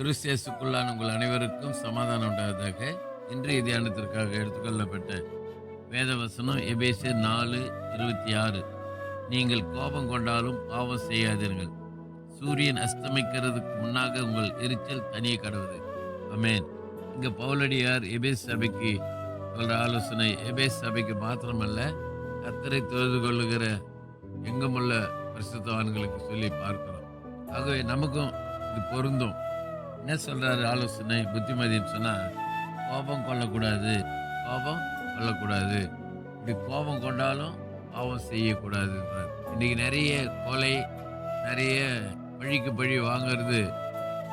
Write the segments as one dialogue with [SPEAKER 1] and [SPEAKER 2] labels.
[SPEAKER 1] கிறிஸ்தியசுக்குள்ளான உங்கள் அனைவருக்கும் சமாதானம் உண்டாததாக இன்றைய தியானத்திற்காக எடுத்துக்கொள்ளப்பட்ட வேதவசனம் எபேசியர் நாலு இருபத்தி ஆறு. நீங்கள் கோபம் கொண்டாலும் பாவம் செய்யாதீர்கள். சூரியன் அஸ்தமிக்கிறதுக்கு முன்னாக உங்கள் எரிச்சல் தனிய கடவுது. அமேன் இங்கே பவுலடியார் எபேஸ் சபைக்கு சொல்கிற ஆலோசனை எபேஸ் சபைக்கு மாத்திரமல்ல கத்தரை தொழுது கொள்ளுகிற எங்குமுள்ள பிரசுத்தவான்களுக்கு சொல்லி பார்க்கிறோம். ஆகவே நமக்கும் இது பொருந்தும். என்ன சொல்கிறாரு ஆலோசனை? புத்திமதின்னு சொன்னால் கோபம் கொள்ளக்கூடாது. கோபம் கொள்ளக்கூடாது. இப்படி கோபம் கொண்டாலும் பாவம் செய்யக்கூடாது. இன்றைக்கி நிறைய கொலை நிறைய பழிக்கு பழி வாங்கிறது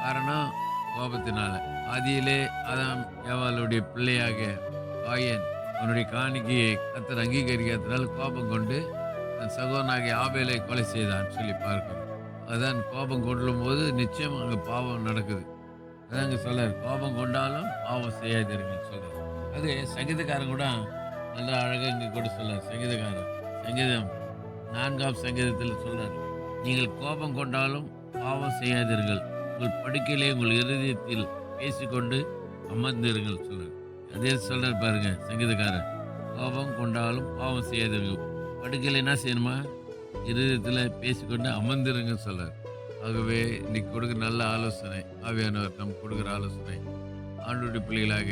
[SPEAKER 1] காரணம் கோபத்தினால. ஆதியிலே அதான் ஏவாளுடைய பிள்ளையாக காயன் அவனுடைய காணிக்கையை கத்தர் அங்கீகரிக்காதனால் கோபம் கொண்டு தன் சகோதரனாகிய ஆபேலை கொலை செய்தான் சொல்லி பார்க்கணும் அதான் கோபம் கொள்ளும் போது நிச்சயம் அங்கே பாவம் நடக்குது. அதாங்க அங்கே சொல்றாரு. கோபம் கொண்டாலும் பாவம் செய்யாதீர்கள் சொல்றாரு. அது சங்கீதக்காரன் கூட நல்லா அழகாக இங்கே கூட சொல்றாரு. சங்கீதக்காரன் சங்கீதம் நான்காம் சங்கீதத்தில் சொல்றார். நீங்கள் கோபம் கொண்டாலும் பாவம் செய்யாதீர்கள். உங்கள் படுக்கையிலே உங்கள் இருதயத்தில் பேசிக்கொண்டு அமர்ந்தீர்கள் சொல்றாரு. அதே சொல்றார் பாருங்க சங்கீதக்காரன். கோபம் கொண்டாலும் பாவம் செய்யாதீர்கள். படுக்கையில் என்ன செய்யணுமா? இருதயத்தில் பேசிக்கொண்டு அமர்ந்திருங்க சொல்றாரு. ஆகவே இன்னைக்கு கொடுக்குற நல்ல ஆலோசனை ஆவியானவர் நமக்கு கொடுக்குற ஆலோசனை. ஆண்டுடைய பிள்ளைகளாக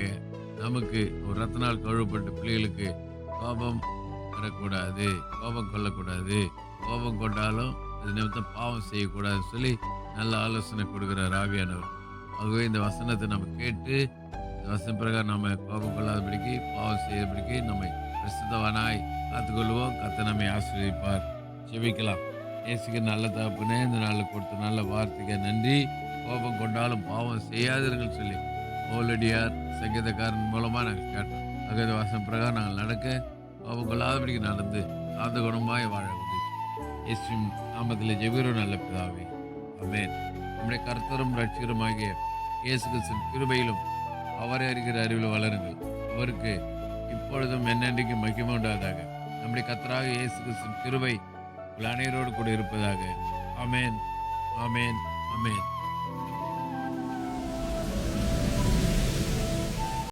[SPEAKER 1] நமக்கு ஒரு ரத்தனால் கழுவப்பட்ட பிள்ளைகளுக்கு கோபம் வரக்கூடாது கோபம் கொள்ளக்கூடாது. கோபம் கொண்டாலும் அது நிமித்தம் பாவம் செய்யக்கூடாதுன்னு சொல்லி நல்ல ஆலோசனை கொடுக்குறார் ஆவியானவர். ஆகவே இந்த வசனத்தை நம்ம கேட்டு இந்த வசன பிரகாரம் நம்ம கோபம் கொள்ளாதபடிக்கு பாவம் செய்யாதபடிக்கு நம்மை பிரசித்தவனாய் காத்துக்கொள்வோம். கத்த நம்மை ஆசிரியப்பார் செபிக்கலாம் இயேசுக்கு நல்ல தகப்புனே இந்த நாளில் கொடுத்த நல்ல வார்த்தைக்கு நன்றி. கோபம் கொண்டாலும் பாவம் செய்யாதீர்கள் சொல்லி ஓலடியார் சங்கீதக்காரன் மூலமாக நாங்கள் கேட்டோம். சங்கீத வாசம் பிரகாரம் நாங்கள் நடக்க கோபம் கொள்ளாதபடிக்கு நடந்து சாந்த குணமாய் வாழ உதவி இயேசுவின் நாமத்தில் ஜெபிரோ நல்ல பிதாவே. அமேன் நம்முடைய கர்த்தரும் ரட்சிகருமாகிய இயேசு கிறிஸ்துவின் கிருபையிலும் அவரை அறிகிற அறிவில் வளருங்கள். அவருக்கு இப்பொழுதும் என்னென்றைக்கு மகிமை உண்டாதாக நம்முடைய கர்த்தராக இயேசு கிறிஸ்துவின் கிருபை உங்கள் அனைவரோடு கூட இருப்பதாக அமேன் அமேன் அமேன்